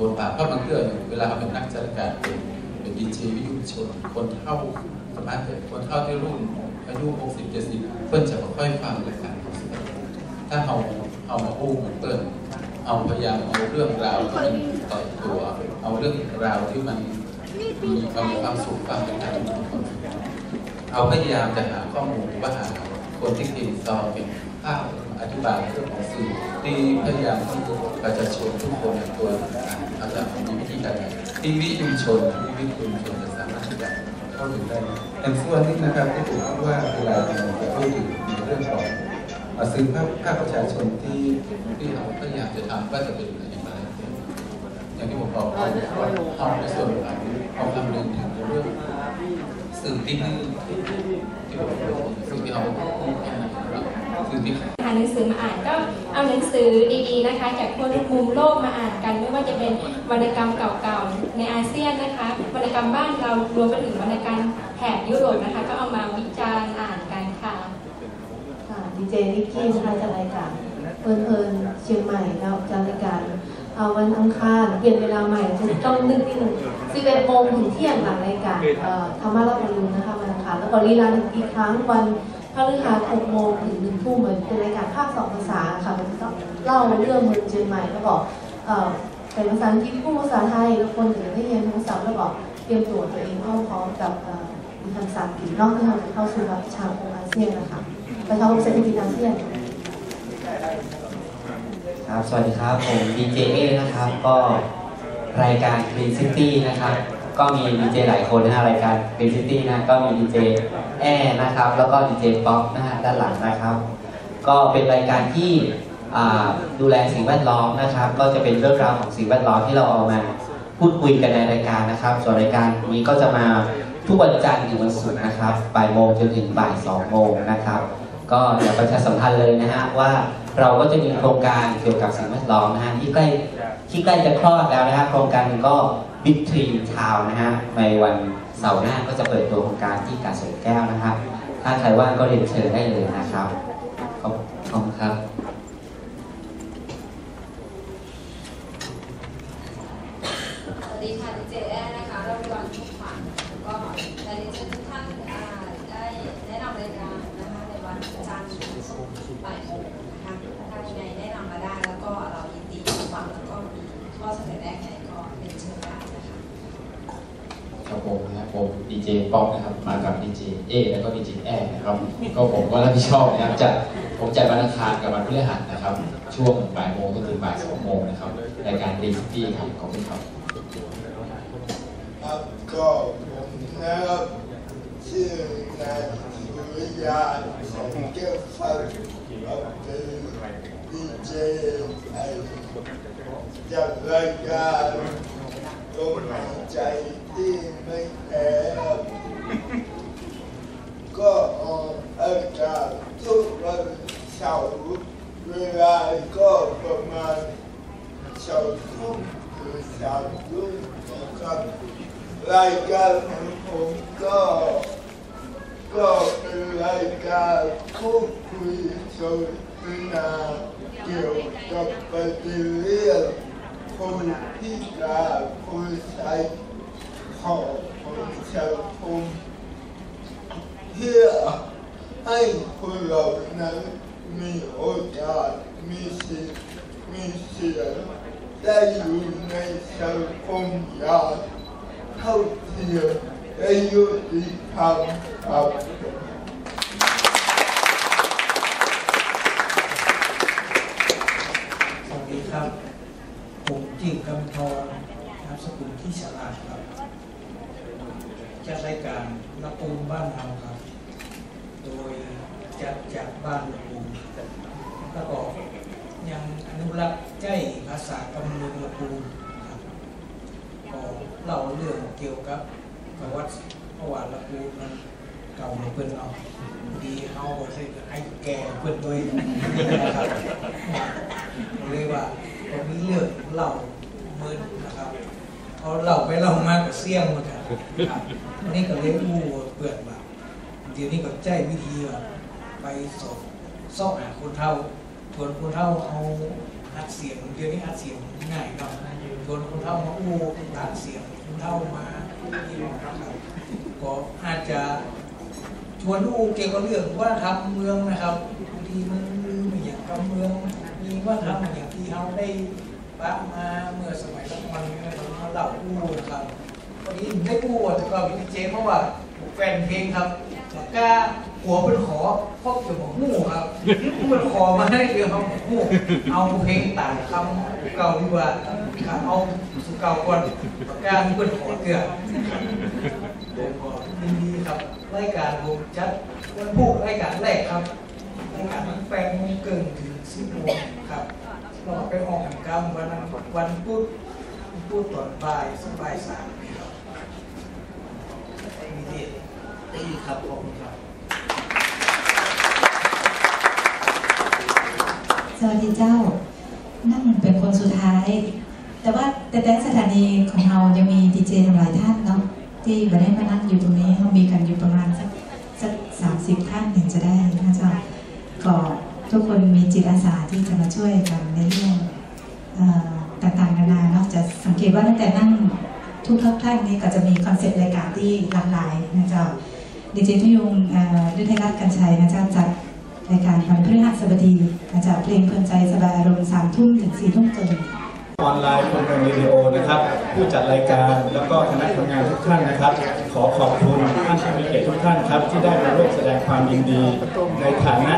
บทบาทเพราะบางเรื่องเวลาเขาเป็นนักจัดการเป็นเป็นดีเจวิทยุชนคนเท่าสมาร์ทคนเท่าที่รุ่นอายุ60 70เพิ่นจะบ่ค่อยฟังรายการของศิลปินถ้าเราเอามาพูดเหมือนเปิ้ลเอาพยายามเอาเรื่องราวที่มันต่อตัว เอาเรื่องราวที่มันมีความความสุขฟังเป็นการมีความสุขเอาพยายามจะหาข้อมูลว่าหาคนที่เก่งซอเป็นภาพอธิบายเรื่องของสื่อที่พยายามที่ประชาชนทุกคนในตัว อาจจะมีวิธีการนที่วิทยุชนที่วิทยุชนจะสามารถที่จะเข้าถึงได้แต่ส่วนนี้นะครับที่ผมคิดว่าเวลาเราจะพูดถึงในเรื่องของอ่าสื่อภาคภาคประชาชนที่ที่เราพยายามจะทำก็จะเป็นอย่างไรอย่างที่ผมบอกเราเอาในส่วนของเอาคำนึงถึงเรื่องสื่อที่ที่ที่ผมบอกสื่อที่เราพูดกัน นะครับสื่อที่หาหนังสือมาอ่านก็เอาหนังสือดีๆนะคะ จากทั่วทุกมุมโลกมาอ่านกัน ไม่ว่าจะเป็นวรรณกรรมเก่าๆในอาเซียนนะคะวรรณกรรมบ้านเรารวมไปถึงวรรณกรรมแถบยุโรปนะคะ ก็เอามาวิจารณ์อ่านกันค่ะค่ะดีเจนิกกี้นะคะจากรายการเพลินเพลินเชียงใหม่เราจากรายการเอาวันอังคารเปลี่ยนเวลาใหม่จะต้องนึกนิดหนึ่ง11โมงถึงเที่ยงหลังรายการธรรมะรับรู้นะคะวันอังคารแล้วก็รีลันอีกครั้งวัน พฤหัส6โมงถึง1ทุ่มเหมือนเป็นรายการภาคสองภาษาค่ะมันจะต้องเล่าเรื่องเมืองเชียงใหม่แล้วก็เอ่อเป็นภาษาอังกฤษผู้ภาษาไทยแล้วคนถึงได้เรียนภาษาแล้วบอกเตรียมตัวตัวเองเข้าพร้อมกับมีคำสั่งอีกนอกที่เราจะเข้าสู่รับชาวขออาเซียนนะคะไปเข้าเศรษฐกิจอาเซียนครับสวัสดีครับผมดีเจเอนะครับก็รายการ Green City นะครับก็มีดีเจหลายคนนะฮะรายการ Green City นะก็มีดีเจ แอนะครับ แล้วก็ดีเจป๊อปนะฮะด้านหลังนะครับ ก็เป็นรายการที่ดูแลสิ่งแวดล้อมนะครับ ก็จะเป็นเรื่องราวของสิ่งแวดล้อมที่เราเอามาพูดคุยกันในรายการนะครับ ส่วนรายการนี้ก็จะมาทุกวันจันทร์ถึงวันศุกร์นะครับบ่ายโมงจนถึงบ่ายสองโมงนะครับ ก็เดี๋ยวประชาสัมพันธ์เลยนะฮะว่าเราก็จะมีโครงการเกี่ยวกับสิ่งแวดล้อมนะฮะที่ใกล้ที่ใกล้จะคลอดแล้วนะฮะโครงการก็ Big Tree Town นะฮะในวัน เสาร์หน้าก็จะเปิดตัวโครงการที่กาดสวนแก้วนะครับ ถ้าใครว่างก็เรียนเชิญได้เลยนะครับขอบขอบคุณครับสวัสดีค่ะดีเจแอร์นะคะเราวันทุกฝันก็แต่ดิฉันทุกท่านอ่าได้แนะนำรายการนะคะในวันจันทร์ถึงศุกร์บ่ายโมงนะคะถ้ายังไงแนะนำมาได้แล้วก็เรายินดีฟังแล้วก็มีข้อเสนอแนะไงก็เรียนเชิญได้นะคะครับผมนะครับ ผมดีเจป๊อปนะครับมากับดีเจเอแล้วก็ดีเจแอนะครับก็ผมก็รับผิดชอบนะครับจัดผมจัดวันอังคารกับวันพฤหัสนะครับ ช่วงบ่ายโมงจนถึงบ่ายสองโมงนะครับรายการดีสตี้ครับขอบคุณครับครับก็ผมนะครับชื่อนายสุริยาของแก้วฟ้าครับเป็นดีเจไอจากรายการลมหายใจ ที่ไม่แพ้ครับก็ออกอากาศทุกวันเสาร์เวลาก็ประมาณสองทุ่มหรือสามทุ่มนะครับรายการของผมก็ก็เป็นรายการพูดคุยสนทนาเกี่ยวกับประเด็นเรื่องคนพิการคนใช้ ของของสังคมเพื่อให้คนเหล่านั้นมีโอกาสมีสิทธิ์มีเสียงได้อยู่ในสังคมอย่างเท่าเทียมและยุติธรรมครับสวัสดีครับผมจิงกำทองนามสกุลที่ฉลาดครับ จัดรายการละปูบ้านเราครับ โดยจัดจากบ้านละปูนแล้วก็ยังอนุรักษ์ใจภาษากำเนิดละปูครับก็เล่าเรื่องเกี่ยวกับประวัติประวัติละปูนมันเก่าเพิ่นเอาดีเฮาบ่ใช่ให้แก่เพิ่นด้วยนะครับเลยว่าผมมีเรื่องเล่าเมินนะครับ พอเล่าไปเล่ามากับเสี่ยงหมดครับอันนี้ก็เลยอู้เปื่อนแบบเดี๋ยวนี้ก็ใจวิธีว่าไปสอบสอบหาคนเท่าทวนคนเท่าเอาอัดเสียงเดี๋ยวนี้อัดเสียงง่ายเนาะชนคนเท่ามาอู้ตานเสียงคนเท่ามานี่นะครับก็อาจจะชวนอู้เกี่ยวกับเรื่องว่าทำเมืองนะครับบางทีมันลืมอย่างกับเมืองมีว่าทำอย่างที่เราได้ ปะมาเมื่อสมัยรัชมันนะครับมาเล่าอู้นะครับวันนี้ได้อู้แต่ก็มีเจเพราะว่าแฟนเพลงครับปากกาหัวเป็นขอพบเกี่ยวกับหูครับเป็นขอมาให้เกี่ยวกับหูเอาเพลงต่างคำเก่าดีกว่าครับเอาสุเก่าก่อนปากกาที่เป็นขอเกลือผมก็ยินดีครับรายการผมจัดวันพุธรายการแรกครับรายการแปดโมงเกินถึงสิบโมงครับ เราไปออกกรรมวันนั้นวันพุธพุธตอนบ่ายสบายสามครับมีเดีดีครับขอบคุณครับ สวัสดีเจ้า นั่นเป็นคนสุดท้าย แต่ว่าแต่แต่สถานีของเรายังมีดีเจหลายท่านเนาะที่มาได้มานั่งอยู่ตรงนี้เรามีกันอยู่ประมาณสักสักสามสิบท่านถึงจะได้นะเจ้าก็ ทุกคนมีจิตอาสาที่จะมาช่วยกันในเรื่องต่างๆนานาเนาะจะสังเกตว่าตั้งแต่นั่งทุกท่านนี้ก็จะมีคอนเซ็ปต์รายการที่หลากหลายนะเจ้าดีเจทุยงเอ่อฤทัยรัตน์กันชัยนะเจ้าจัดรายการวันพฤหัสบดีอาจารย์เพลงเพลินใจสบายอารมณ์สามทุ่มถึงสี่ทุ่มเกินออนไลน์คนเมืองวิดีโอนะครับผู้จัดรายการแล้วก็คณะทำงานทุกท่านนะครับ ขอขอบคุณท่านผู้มีเกียรติทุกท่านครับ ที่ได้มาร่วมแสดงความยินดี ในฐานะ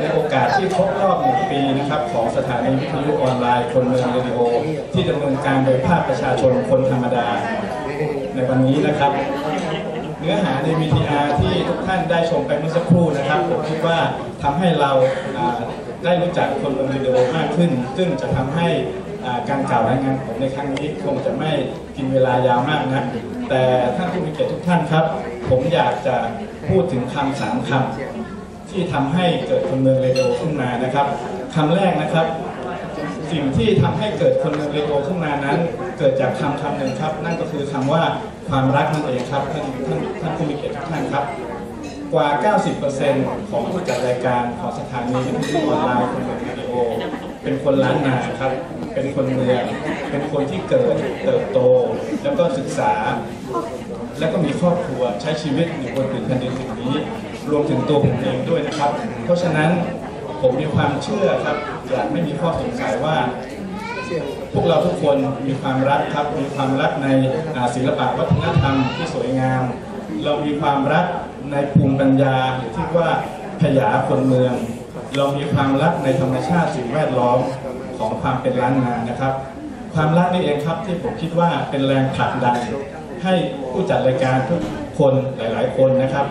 ในโอกาสที่ครบรอบหนึ่งปีนะครับของสถานีวิทยุออนไลน์คนเมืองวิดีโอ ที่ดำเนินการโดยภาคประชาชนคนธรรมดา ในวันนี้นะครับ เนื้อหาใน VTR ที่ทุกท่านได้ชมไปเมื่อสักครู่นะครับผมคิดว่าทำให้เราได้รู้จักคนบนวิดีโอมากขึ้น ซึ่งจะทำให้การกล่าวรายงานผมในครั้งนี้คงจะไม่กินเวลายาวมากนะแต่ท่านผู้มีเกียรติทุกท่านครับ ผมอยากจะพูดถึงคำสามคำ ที่ทำให้เกิดคนเมืองเรโอขึ้นมานะครับคำแรกนะครับ สิ่งที่ทำให้เกิดคนเมืองเรโอขึ้นมานั้น เกิดจากคำคำหนึ่งครับ นั่นก็คือคำว่าความรักนั่นเองครับท่านท่านท่านผู้มีเกียรติทุกท่านครับ กว่า 90%ของผู้จัดรายการของสถานีวิทยุออนไลน์คนเมืองเรโอเป็นคนล้านนาครับ เป็นคนเมือง เป็นคนที่เกิดเติบโต แล้วก็ศึกษา แล้วก็มีครอบครัวใช้ชีวิตอยู่บนผืนแผ่นดินแห่งนี้ รวมถึงตัวผมเองด้วยนะครับ เพราะฉะนั้นผมมีความเชื่อครับอยากไม่มีข้อสงสัยว่า พวกเราทุกคนมีความรักครับ มีความรักในศิลปะวัฒนธรรมที่สวยงาม เรามีความรักในภูมิปัญญาหรือที่ว่าพยาคนเมือง เรามีความรักในธรรมชาติสิ่งแวดล้อมของความเป็นล้านนานะครับ ความรักนี่เองครับที่ผมคิดว่าเป็นแรงผลักดันให้ผู้จัดรายการทุกคนหลาย ๆ คนนะครับ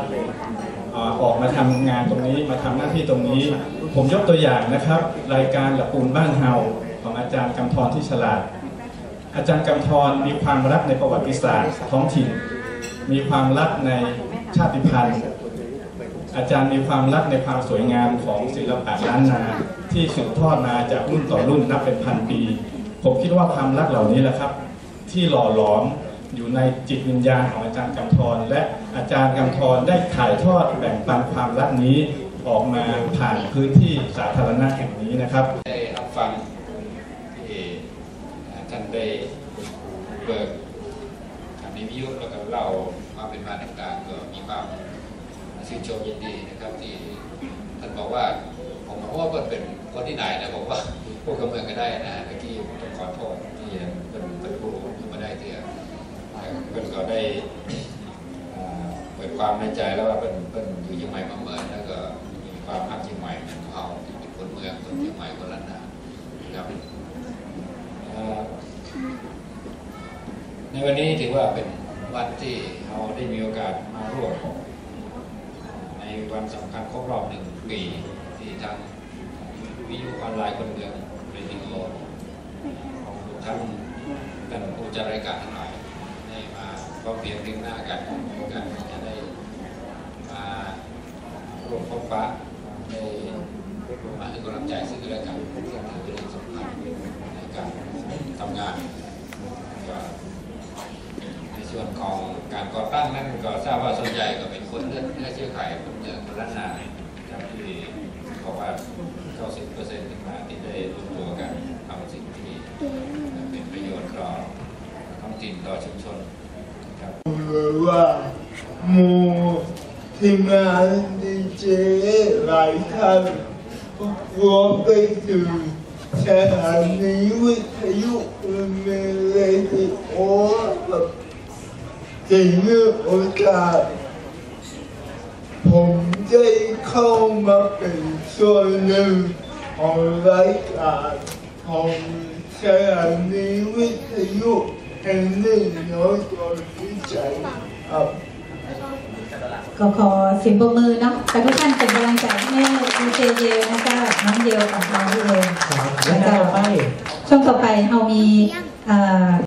ออกมาทำงานตรงนี้มาทำหน้าที่ตรงนี้ ผมยกตัวอย่างนะครับ รายการละปูนบ้านเฮาของอาจารย์กำธรที่ฉลาด อาจารย์กำธรมีความรักในประวัติศาสตร์ท้องถิ่น มีความรักในชาติพันธุ์ อาจารย์มีความรักในความสวยงามของศิลปะล้านนา ที่สืบทอดมาจากรุ่นต่อรุ่นนับเป็นพันปี ผมคิดว่าความรักเหล่านี้แหละครับ ที่หล่อหลอม อยู่ในจิตวิญญาณของอาจารย์กำธรและอาจารย์กำธรได้ถ่ายทอดแบ่งปันความรักนี้ออกมาผ่านพื้นที่สาธารณะแห่งนี้นะครับ ได้รับฟังที่ท่านได้เบิกคำนิวิทยุแล้วก็เล่ามาเป็นมาต่างๆก็มีความชื่นชมยินดีนะครับที่ท่านบอกว่าผมบอกว่าเป็นคนที่ไหนนะผมว่าพูดกับเมืองก็ได้นะเมื่อกี้ผมต้องขอโทษที่เป็นเป็นผู้รู้มาได้เถอะ เป็นก็ได้เปิดความในใจแล้วว่าเป็นเป็นอยู่เชียงใหม่มาเมือแล้วก็มีความรักเชียงใหม่เหมือนเขาเป็นคนเมืองคนเชียงใหม่คนล้านนาครับในวันนี้ถือว่าเป็นวันที่เราได้มีโอกาสมาร่วมในวันสำคัญครบรอบหนึ่งปีที่ทางวิทยุออนไลน์คนเมืองเรดิโอของทุกท่านท่านผู้จัดรายการทั้งหลาย มามเพรียงเรียงหน้ากันกันจะได้มาร่วมพบปะได้มาให้กำลังใจซึ่งกันและกันซึ่งถือเป็นเรื่องสำคัญในการทำงานก็ในส่วนของการก่อตั้งนั้นก็ทราบว่าส่วนใหญ่ก็เป็นคนเลือดเนื้อเชื้อไขคนเมืองคนล้านนาครับที่บอกว่า90%ขึ้นมาที่ได้รวมตัวกันทำสิ่งที่เป็นประโยชน์ต่อท้องถิ่นต่อชุมชน หรือว่าหมูทีมงานดีเจหลายท่านรวมไปถึงสถานีวิทยุเมเลดิโอแบบจะมีโอกาสผมได้เข้ามาเป็นส่วนหนึ่งของรายการของสถานีวิทยุแห่งหนึ่งน้อยกว่าที่ใจครับ ก็ขอเสียงปรบมือเนาะแต่ทุกท่านเป็นกำลังใจให้ดีเจเยลนะคะน้องเยลของเราด้วยแล้วต่อไปช่วงต่อไปเรามีเอ่อ